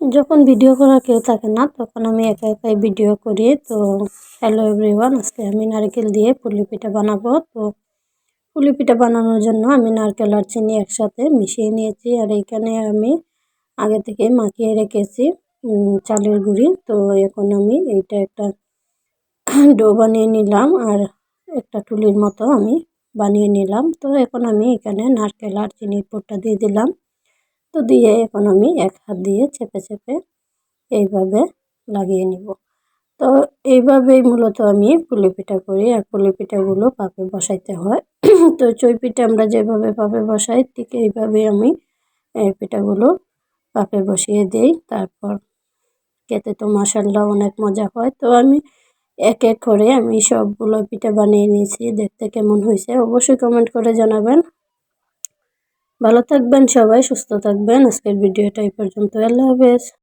যখন ভিডিও করার কেউ থাকে না, তখন আমি একা একাই ভিডিও করি। তো হ্যালো এভরিওয়ান আজকে আমি নারকেল দিয়ে পুলি পিঠা বানাবো। তো পুলি পিঠা বানানোর জন্য আমি নারকেল আর চিনি একসাথে মিশিয়ে নিয়েছি। আর এইখানে আমি আগে থেকে মাখিয়ে রেখেছি চালের গুঁড়ি। তো এখন আমি এইটা একটা ডো বানিয়ে নিলাম আর একটা টুলির মতো আমি বানিয়ে নিলাম। তো এখন আমি এখানে নারকেল আর চিনির পুরটা দিয়ে দিলাম। তো দিয়ে এখন আমি এক হাত দিয়ে চেপে চেপে এইভাবে লাগিয়ে নিব। তো এইভাবেই মূলত আমি পুলি পিঠা করি আর পুলি পিঠাগুলো পাপে বসাইতে হয়। তো চই পিঠা আমরা যেভাবে পাপে বসাই, ঠিক এইভাবে আমি এই পিঠাগুলো পাপে বসিয়ে দিই। তারপর খেতে তো মাসাল্লাহ অনেক মজা হয়। তো আমি এক এক করে আমি সবগুলো পিঠা বানিয়ে নিয়েছি। দেখতে কেমন হয়েছে অবশ্যই কমেন্ট করে জানাবেন। ভালো থাকবেন সবাই সুস্থ থাকবেন। আজকের ভিডিওটা এই পর্যন্ত। আল্লাহ হাফেজ।